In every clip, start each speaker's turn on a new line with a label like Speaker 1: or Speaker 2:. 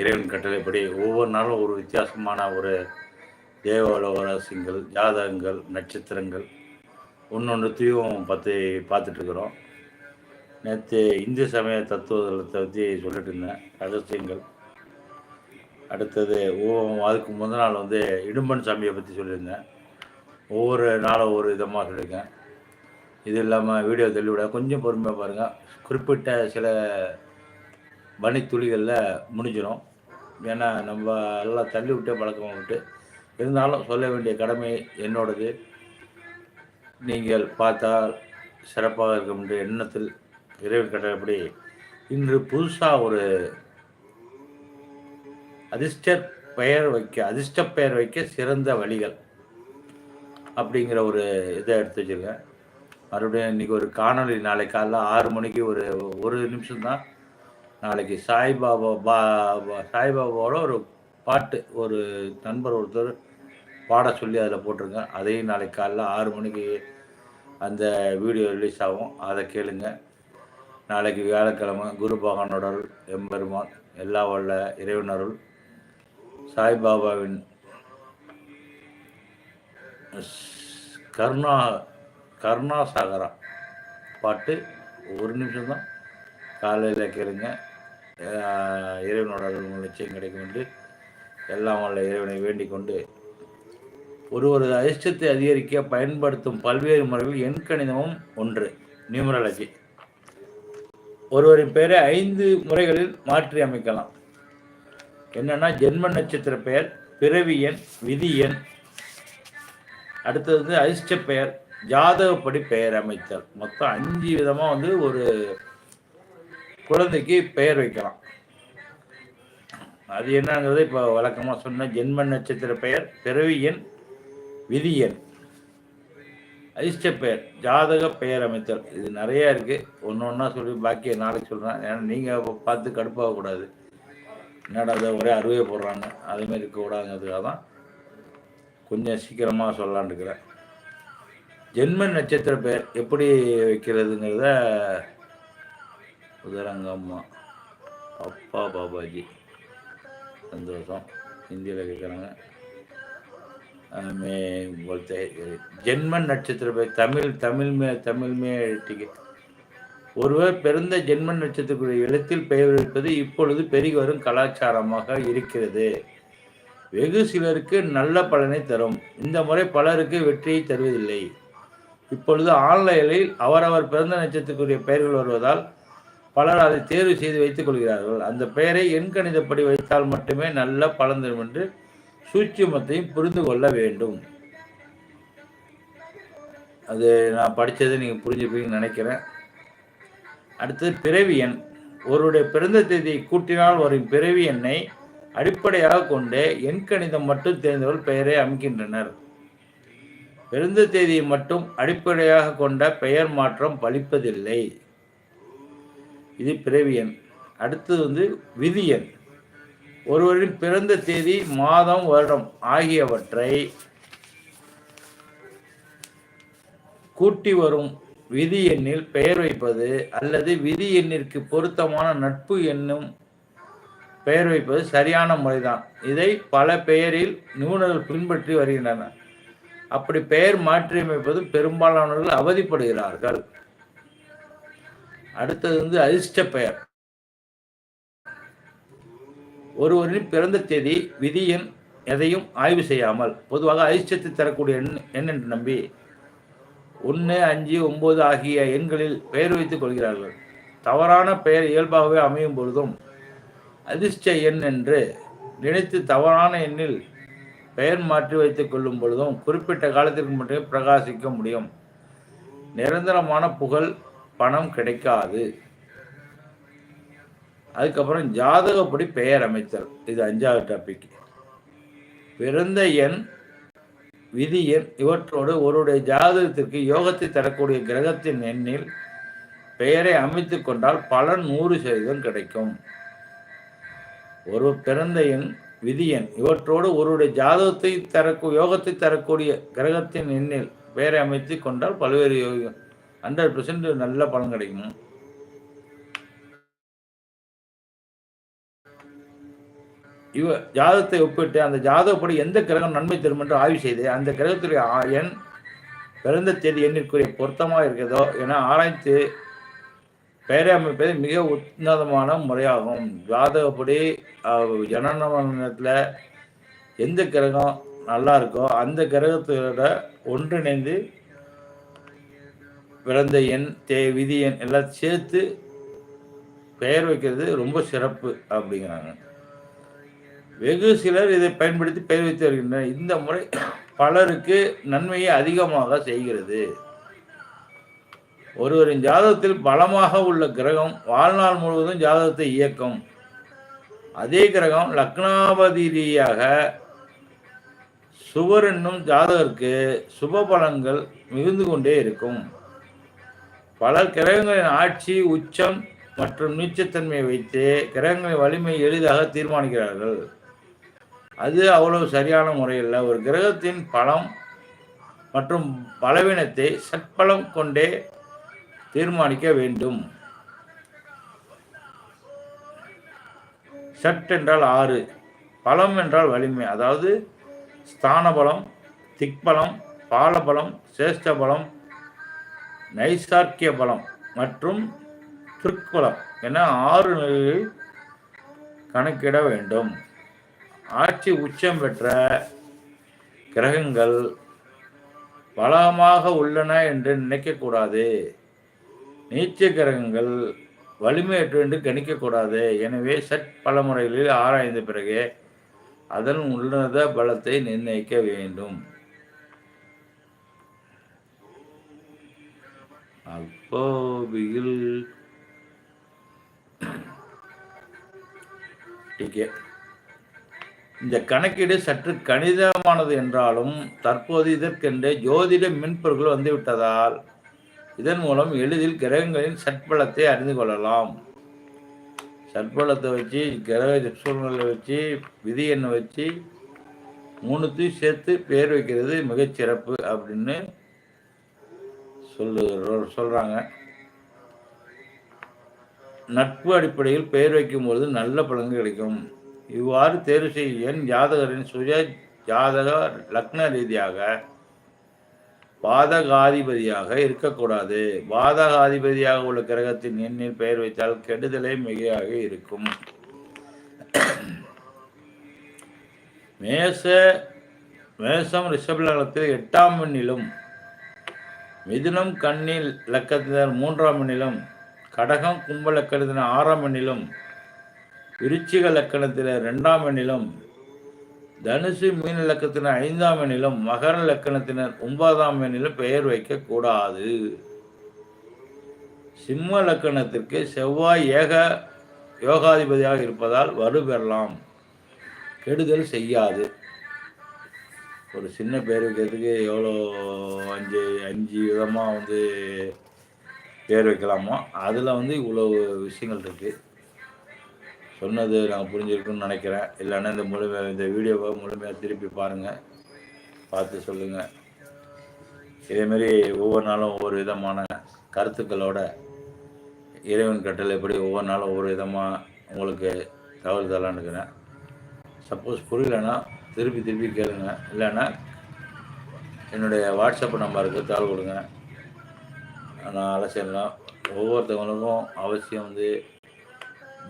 Speaker 1: இறைவன் கட்டளைப்படி ஒவ்வொரு நாளும் ஒரு வித்தியாசமான ஒரு தேவலோகராசிங்கள் ஜாதகங்கள் நட்சத்திரங்கள். ஒன்று ஒன்றுத்தையும் பற்றி பார்த்துட்ருக்குறோம் நேற்று இந்து சமய தத்துவத்தை பற்றி சொல்லிட்டு இருந்தேன். ரகசியங்கள். அடுத்தது ஒவ்வொரு அதுக்கு முதல் நாள் வந்து இடும்பன் சாமியை பற்றி சொல்லியிருந்தேன். ஒவ்வொரு நாளும் ஒவ்வொரு விதமாக சொல்லியிருக்கேன். இது இல்லாமல் வீடியோ தள்ளிவிட கொஞ்சம் பொறுமையாக பாருங்கள் குறிப்பிட்ட சில துளிகளில் முடிஞ்சிடும் ஏன்னா நம்ம எல்லாம் தள்ளி விட்டே பழக்கம் விட்டு இருந்தாலும் சொல்ல வேண்டிய கடமை என்னோடது. நீங்கள் பார்த்தால் சிறப்பாக இருக்கும் என்ற எண்ணத்தில் இறைவன் கட்டளப்படி இன்று புதுசாக ஒரு அதிர்ஷ்டர் பெயர் வைக்க அதிர்ஷ்ட பெயர் வைக்க சிறந்த வழிகள் அப்படிங்கிற ஒரு இதை எடுத்து வச்சுருக்கேன். மறுபடியும் இன்றைக்கி ஒரு காணொளி நாளை காலைல ஆறு மணிக்கு ஒரு ஒரு நிமிஷம் தான் நாளைக்கு சாய்பாபா பா பா- சாய்பாபாவோட ஒரு பாட்டு ஒரு நண்பர் ஒருத்தர் பாட சொல்லி அதில் போட்டிருக்கேன். அதையும் நாளைக்கு காலைல ஆறு மணிக்கு அந்த வீடியோ ரிலீஸ் ஆகும். அதை கேளுங்க. நாளைக்கு வியாழக்கிழமை குரு பகவானோட எம்பெருமான் எல்லா வல்ல இறைவனருள் சாய்பாபாவின் கருணா கருணாசாகரா பாட்டு ஒரு நிமிஷம்தான். காலையில் கேளுங்க. இறைவனோட அருள் நிச்சயம் கிடைக்கும் என்று எல்லாம் வல்ல இறைவனை வேண்டிக் கொண்டு ஒருவரது அதிர்ஷ்டத்தை அதிகரிக்க பயன்படுத்தும் பல்வேறு முறைகள் எண்கணிதமும் ஒன்று நியூமராலஜி. ஒருவரின் பெயரை ஐந்து முறைகளில் மாற்றி அமைக்கலாம். என்னன்னா ஜென்ம நட்சத்திர பெயர் பிறவி எண் விதி எண். அடுத்தது வந்து அதிர்ஷ்ட பெயர் ஜாதகப்படி பெயர் அமைத்தல். மொத்தம் அஞ்சு விதமாக வந்து ஒரு குழந்தைக்கு பெயர் வைக்கலாம். அது என்னங்கிறது இப்போ வழக்கமாக சொன்ன ஜென்ம நட்சத்திர பெயர் பிறவி எண் விதி எண். அதிர்ஷ்ட பெயர் ஜாதக பெயர் அமைத்தல். இது நிறைய இருக்கு. ஒன்று ஒன்றா சொல்லி பாக்கிய நாளைக்கு சொல்கிறேன் ஏன்னா நீங்கள் பார்த்து கடுப்பாகக்கூடாது என்னடா அதை ஒரே அறுவையை போடுறாங்க. அதேமாதிரி இருக்கக்கூடாதுங்கிறதுக்காக தான் கொஞ்சம் சீக்கிரமாக சொல்லலான்னு இருக்கிறேன். ஜென்ம நட்சத்திர பெயர் எப்படி வைக்கிறதுங்கிறத உதரங்கம்மா அப்பா பாபாஜி சந்தோஷம் ஹிந்தியில் கேட்குறாங்க மே बोलते हैं ஜென்ம நட்சத்திர பெயர் தமிழ் தமிழ் மே தமிழ் மே எழுத்திக்கு ஒருவர் பிறந்த ஜென்ம நட்சத்திரக்குரிய எழுத்தில் பெயர் வைப்பது இப்பொழுது பெருகி வரும் கலாச்சாரமாக இருக்கிறது வெகு சிலருக்கு நல்ல பலனை தரும் இந்த முறை பலருக்கு வெற்றியை தருவதில்லை இப்பொழுது ஆன்லைனில் அவரவர் பிறந்த நட்சத்திரக்குரிய பெயர்கள் வருவதால் பலர் அதை தேர்வு செய்து வைத்துக் கொள்கிறார்கள். அந்த பெயரை எண்கணிதப்படி வைத்தால் மட்டுமே நல்ல பலன் தரும் என்று சூட்சியமத்தையும் புரிந்து கொள்ள வேண்டும். அது நான் படித்ததை நீங்கள் புரிஞ்சுப்பீங்கன்னு நினைக்கிறேன். அடுத்தது பிறவி எண். ஒருவருடைய பிறந்த தேதியை கூட்டினால் வரும் பிறவி எண்ணை அடிப்படையாக கொண்டு எண்கணிதம் மட்டும் தெரிந்தவர்கள் பெயரை அமைக்கின்றனர். பிறந்த தேதியை மட்டும் அடிப்படையாக கொண்ட பெயர் மாற்றம் பலிப்பதில்லை இது பிறவி எண். அடுத்தது வந்து விதி எண். ஒருவரின் பிறந்த தேதி மாதம் வருடம் ஆகியவற்றை கூட்டி வரும் விதி எண்ணில் பெயர் வைப்பது அல்லது விதி எண்ணிற்கு பொருத்தமான நட்பு என்னும் பெயர் வைப்பது சரியான முறைதான். இதை பல பெயரில் நிபுணர்கள் பின்பற்றி வருகின்றனர். அப்படி பெயர் மாற்றியமைப்பது பெரும்பாலானவர்கள் அவதிப்படுகிறார்கள். அடுத்தது வந்து அதிர்ஷ்ட பெயர். ஒருவரின் பிறந்த தேதி விதி எண் எதையும் ஆய்வு செய்யாமல் பொதுவாக அதிர்ஷ்டத்தை தரக்கூடிய எண் எண் என்று நம்பி ஒன்று அஞ்சு ஒன்பது ஆகிய எண்களில் பெயர் வைத்துக் கொள்கிறார்கள். தவறான பெயர் இயல்பாகவே அமையும் பொழுதும் அதிர்ஷ்ட எண் என்று நினைத்து தவறான எண்ணில் பெயர் மாற்றி வைத்துக் கொள்ளும் பொழுதும் குறிப்பிட்ட காலத்திற்கு மட்டுமே பிரகாசிக்க முடியும். நிரந்தரமான புகழ் பணம் கிடைக்காது. அதுக்கப்புறம் ஜாதகப்படி பெயர் அமைத்தல். இது அஞ்சாவது டாபிக் பிறந்த எண் விதி எண் இவற்றோடு ஒருவருடைய ஜாதகத்திற்கு யோகத்தை தரக்கூடிய கிரகத்தின் எண்ணில் பெயரை அமைத்து கொண்டால் பலன் நூறு சதவீதம் கிடைக்கும். ஒரு பிறந்த எண் விதி எண் இவற்றோடு ஒருவருடைய ஜாதகத்தை தரக்கூடிய யோகத்தை தரக்கூடிய கிரகத்தின் எண்ணில் பெயரை அமைத்து கொண்டால் பல்வேறு யோகம் ஹண்ட்ரட் பர்சன்ட் நல்ல பலன் கிடைக்கும். இவ ஜாதகத்தை ஒப்பிட்டு அந்த ஜாதகப்படி எந்த கிரகம் நன்மை தரும் என்று ஆய்வு செய்து அந்த கிரகத்துடைய எண் பிறந்த தேதி எண்ணிற்குரிய பொருத்தமாக இருக்கிறதோ என ஆராய்ந்து பெயரை அமைப்பது மிக உன்னதமான முறையாகும். ஜாதகப்படி அஹ், எந்த கிரகம் நல்லா இருக்கோ அந்த கிரகத்தோட ஒன்றிணைந்து பிறந்த எண் தே விதி எண் எல்லாம் சேர்த்து பெயர் வைக்கிறது ரொம்ப சிறப்பு அப்படிங்கிறாங்க. வெகு சிலர் இதை பயன்படுத்தி பெயர் வைத்து வருகின்றனர். இந்த முறை பலருக்கு நன்மையை அதிகமாக செய்கிறது. ஒருவரின் ஜாதகத்தில் பலமாக உள்ள கிரகம் வாழ்நாள் முழுவதும் ஜாதகத்தை இயக்கும். அதே கிரகம் லக்னாபதிரியாக சுவர் என்னும் ஜாதகருக்கு சுப பலன்கள் மிகுந்து கொண்டே இருக்கும். பல கிரகங்களின் ஆட்சி உச்சம் மற்றும் நீச்சத்தன்மையை வைத்து கிரகங்களின் வலிமை எளிதாக தீர்மானிக்கிறார்கள். அது அவ்வளவு சரியான முறையில் ஒரு கிரகத்தின் பலம் மற்றும் பலவீனத்தை சற்பலம் கொண்டே தீர்மானிக்க வேண்டும். சட் என்றால் ஆறு பலம் என்றால் வலிமை. அதாவது ஸ்தான பலம் திக்பலம் பாலபலம் சிரேஷ்ட பலம் நைசார்க்கிய பலம் மற்றும் திருக்குலம் என ஆறு நிலைகளில் கணக்கிட வேண்டும். ஆட்சி உச்சம் பெற்ற கிரகங்கள் பலமாக உள்ளன என்று நினைக்கக்கூடாது நீச்ச கிரகங்கள் வலிமையற்று என்று கணிக்கக்கூடாது எனவே சட் பல முறைகளில் ஆராய்ந்த பிறகு அதன் உன்னத பலத்தை நிர்ணயிக்க வேண்டும். பாவியில். இந்த கணக்கீடு சற்று கணிதமானது என்றாலும் தற்போது இதற்கென்று ஜோதிட மின்பொருட்கள் வந்துவிட்டதால் இதன் மூலம் எளிதில் கிரகங்களின் சட்பலத்தை அறிந்து கொள்ளலாம். சட்பலத்தை வச்சு கிரக சூழ்நிலை வச்சு விதி எண்ணை வச்சு மூணுத்தையும் சேர்த்து பேர் வைக்கிறது மிகச்சிறப்பு அப்படின்னு சொல்லு சொல்கிறாங்க நட்பு அடிப்படையில் பெயர் வைக்கும்பொழுது நல்ல பலன்கள் கிடைக்கும். இவ்வாறு தேர்வு செய்ய எண் ஜாதகரின் சுய ஜாதக லக்ன ரீதியாக பாதகாதிபதியாக இருக்கக்கூடாது. பாதகாதிபதியாக உள்ள கிரகத்தின் எண்ணில் பெயர் வைத்தால் கெடுதலே மிகையாக இருக்கும். மேச மேசம் ரிஷபலகத்தில் எட்டாம் எண்ணிலும் மிதுனம் கண்ணில் லக்கத்தினர் மூன்றாம் எண்ணிலும் கடகம் கும்ப லக்கணத்தினர் ஆறாம் எண்ணிலும் விருச்சிக லக்கணத்தினர் ரெண்டாம் எண்ணிலும் தனுசு மீன லக்கத்தினர் ஐந்தாம் எண்ணிலும் மகர லக்கணத்தினர் ஒன்பதாம் எண்ணிலும் பெயர் வைக்கக்கூடாது சிம்ம லக்கணத்திற்கு செவ்வாய் ஏக யோகாதிபதியாக இருப்பதால் வலு பெறலாம் கெடுதல் செய்யாது. ஒரு சின்ன பேர் வைக்கிறதுக்கு எவ்வளோ அஞ்சு அஞ்சு விதமாக வந்து பேர் வைக்கலாமோ அதில் வந்து இவ்வளோ விஷயங்கள் இருக்குது சொன்னது நான் புரிஞ்சிருக்குன்னு நினைக்கிறேன். இல்லைன்னா இந்த முழுமையாக இந்த வீடியோவை முழுமையாக திருப்பி பாருங்கள் பார்த்து சொல்லுங்கள் இதேமாரி ஒவ்வொரு நாளும் ஒவ்வொரு விதமான கருத்துக்களோட இறைவன் கட்டளை எப்படி ஒவ்வொரு நாளும் ஒவ்வொரு விதமாக உங்களுக்கு தகவல் தரலான்னு இருக்கிறேன் சப்போஸ் புரியலன்னா திருப்பி திருப்பி கேளுங்க. இல்லைன்னா என்னுடைய வாட்ஸ்அப் நம்பருக்கு தாள் கொடுங்க. நான் அலசிடலாம் ஒவ்வொருத்தவங்களுக்கும் அவசியம் வந்து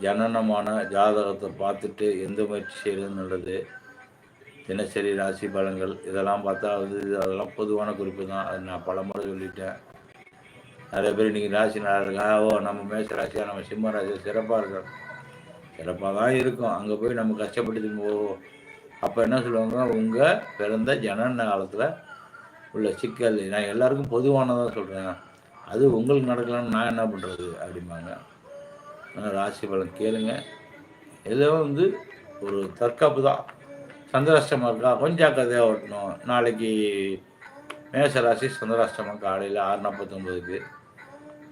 Speaker 1: ஜனனமான ஜாதகத்தை பார்த்துட்டு எந்த முயற்சி செய்கிறது நல்லது. தினசரி ராசி பலன்கள் இதெல்லாம் பார்த்தா வந்து அதெல்லாம் பொதுவான குறிப்பு தான். அது நான் பல முறை சொல்லிட்டேன். நிறைய பேர் இன்றைக்கி ராசி நல்லா இருக்கா? ஓ நம்ம மேச ராசியாக நம்ம சிம்ம ராசியாக சிறப்பாக இருக்கோம் சிறப்பாக தான் இருக்கும். அங்கே போய் நம்ம கஷ்டப்பட்டு திரும்ப அப்போ என்ன சொல்லுவாங்க? உங்கள் பிறந்த ஜனன காலத்தில் உள்ள சிக்கல். நான் எல்லாருக்கும் பொதுவானதாக சொல்கிறேன் அது உங்களுக்கு நடக்கலன்னு நான் என்ன பண்ணுறது அப்படிம்பாங்க. ராசி பலன் கேளுங்க. எல்லாம் வந்து ஒரு தற்காப்பு தான். சந்திராஷ்டமாக இருக்கா? கொஞ்சம் கதையாக ஓட்டணும். நாளைக்கு மேச ராசி சந்திராஷ்டமம் காலையில் ஆறு நாற்பத்தொம்பதுக்கு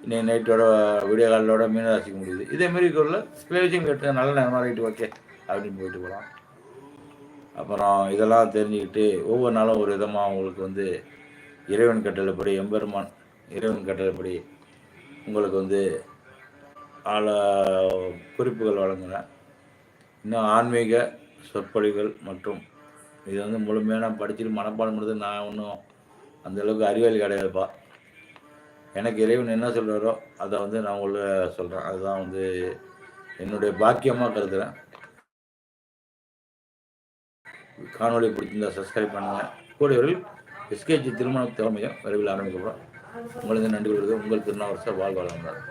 Speaker 1: இன்னைக்கு நைட்டோட விடிய காலோட மீனராசிக்கு முடியுது. இதேமாரி குரலில் சில விஷயம் கேட்டு நல்ல நேரமாக ரைட்டு ஓகே. அப்படின்னு போயிட்டு போகலாம். அப்புறம் இதெல்லாம் தெரிஞ்சுக்கிட்டு ஒவ்வொரு நாளும் ஒரு விதமாக உங்களுக்கு வந்து இறைவன் கட்டளைப்படி எம்பெருமான் இறைவன் கட்டளைப்படி உங்களுக்கு வந்து ஆள குறிப்புகள் வழங்குகிறேன் இன்னும் ஆன்மீக சொற்பொழிவுகள் மற்றும் இது வந்து முழுமையாக படிச்சுட்டு மனப்பாடம் பண்ணுறது நான் ஒன்றும் அந்த அளவுக்கு அறிவாளி கிடையாதுப்பா. எனக்கு இறைவன் என்ன சொல்கிறாரோ அதை வந்து நான் உள்ள சொல்கிறேன் அதுதான் வந்து என்னுடைய பாக்கியமாக கருதுகிறேன் காணொலி பிடிச்சிருந்தா சப்ஸ்கிரைப் பண்ணுங்கள் கூடியவர்கள் எஸ்கேஜி திருமண தலைமையை விரைவில் ஆரம்பிக்கப்படும். உங்களுக்கு நன்றி கொள்வது உங்கள் திருநாவரசர் வாழ்வாளர்